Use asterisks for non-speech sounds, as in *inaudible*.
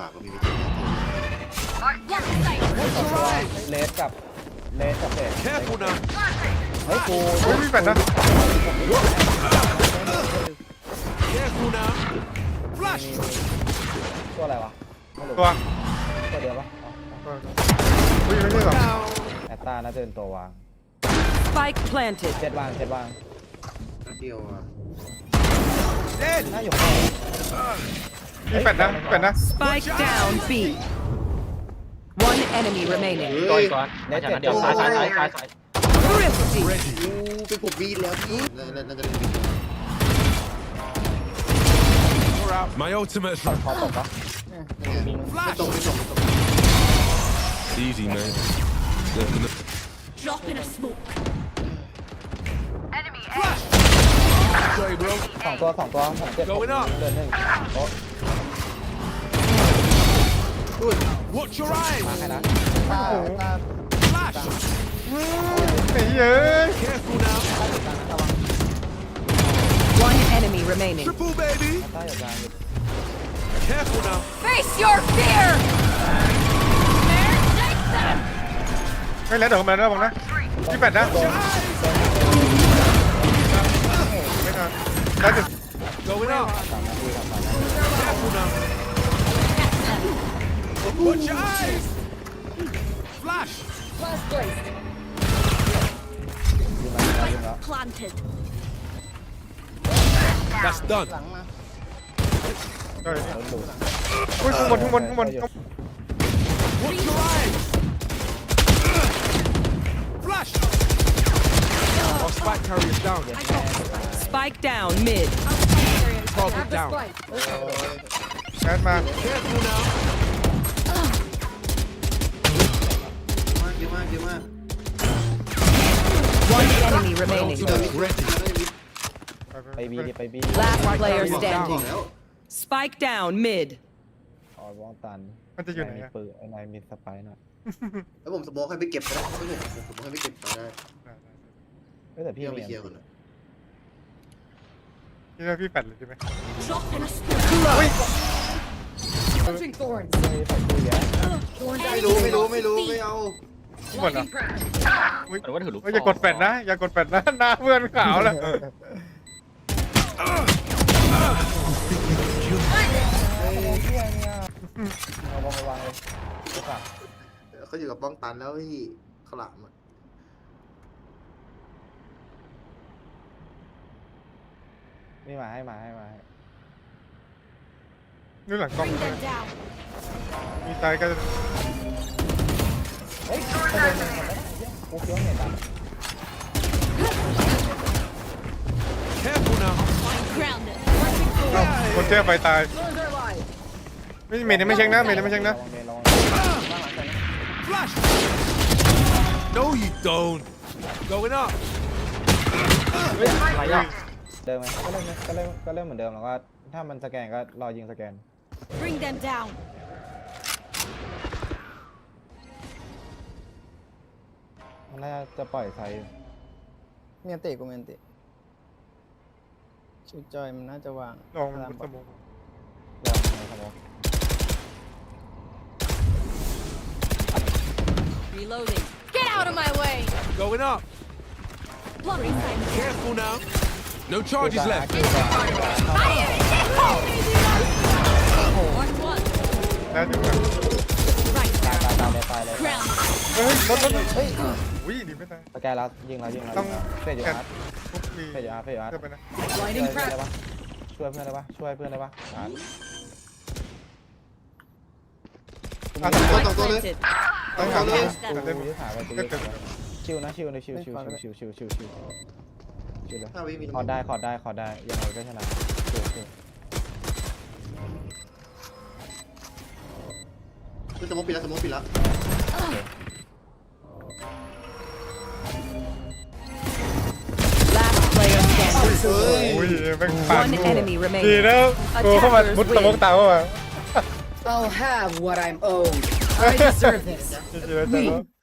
ปากก็มีวิธีเลสกับเลสกับเบส Careful now. เฮ้ยกูเฮ้ยมีแฟดนะ Careful now. Flash. ตัวอะไรวะไม่รู้ตัวตัวเดียวปะตัวอุ้ยไม่ใช่หรอแอตตาน่าจะเป็นตัววาง Spike planted. เจ็ดวางเจ็ดวาง เดียวอะ Dead. น่าอยู่ข้างใน มีแฟดนะมีแฟดนะ Spike down B. One enemy remaining. เฮ้ยเลสเจ็ดเดียวซ้ายซ้ายซ้ายซ้าย Thrifty. Ready. อู้เป็นผมวีดแล้วพี่น่าน่าน่าจะเล่น You're out. My ultimate's ขอตกปะไม่ flash. ตรงไม่ตรงไม่ตรง Easy, man. Drop in a smoke. Sorry, bro. สองตัวสองตัวผมเจ็บ Going up เดินหนึ่งโ Watch your eyes! Flash! Careful now! One enemy remaining. Triple baby! Careful now! Face your fear! Watch your eyes! Flash! Last place. Planted. That's done. อุ้ยข้างบนข้างบนข้างบน Watch your eyes! Flash! Our spike carrier is down. Spike down mid. Target down. ชาร์จมา Careful now. ากเยอะมาก One enemy My remaining. ultimate's ready. ไปบีดิไปบี Last player บ standing. อกแล้ว Spike down mid. อ๋อวองตันมันจะอยู่ไหนมีอะปืนไอ้นายมีสไปร์หน่อยแล้วผมสโมองให้ไปเก็บก็ได้ไม่ผมผมสโมองให้ไปเก็บมาได้เฮ้ยแต่พี่พี่เอาไปมีเคลียร์ก่อนนะนี่ว่าพี่แฟดเลยใช่ไหม Drop in a smoke. Touching thorns. เฮ้ยใส่ปืนเยอะไม่รู้ไม่รู้ไม่รู้ไม่เอา ข้างบนเหรออุ้ยเฮ้ยอย่ากดแฟดนะอย่ากดแฟดนะหน้าเพื่อนขาวแล้วเอาวางไปวางเลยไม่ฝากเขาอยู่กับป้องตันแล้วพี่ขาวหลามอะนี่มาให้มาให้มาให้นี่หลังกล้องมีใจก็เฮ้ยประเด็นมันไม่กูคิดว่าเห็น คนเจ้าไปตาย ไม่เมนไม่เช็คนะเมนไม่เช็คนะระวังนะ No, you don't. Going up. เดิมไหมก็เล่นก็เล่นก็เล่นเหมือนเดิมแล้วก็ถ้ามันสแกนก็รอยิงสแกน Bring them down. นน่าจะปล่อยไซส์เมียนติกูเมียนติชิวจอยมันน่าจะวางลองมันสมองรอในสมอง Reloading. Get out of my way. Going up. Blocking sight. Careful now. No charges left. One one. แล้วอยู่นะ Right. ตายตายตายเลยตายเลย Ground. เฮ้ยรถรถเฮ้ย อุ้ยดีไม่ตาย สแกนแล้วยิงแล้วยิงแล้วต้องเฟดอยู่แกะอาร์ตทุกทีเฟดอยู่อาร์ตเฟดอยู่อาร์ตเพื่อไปนะ ช่วย Lighting เพื่อน prep. ได้ปะช่วยเพื่อนได้ปะช่วยเพื่อนได้ปะอาร์ตอะสองตัว Spike สองตัวเลย planted. สองตัวเลยกูเล่นยึดหาไปกูเล่ยึนดเกินชิวนะชิวนะชิวชิวชิวชิวชิวชิวชิวชิวชิวเลยถ้าวิมีขอได้ขอได้ขอได้ยังไงก็ชนะชิวชิวคือสโมองปิดแล้วสโมองปิดแล้ว แม่งผ่าน One enemy ดี remaining. แล้วกูเข้ามามุดสมองตาเข้ามา I'll have what I'm owed. I deserve this. จริงๆแล้ว *laughs*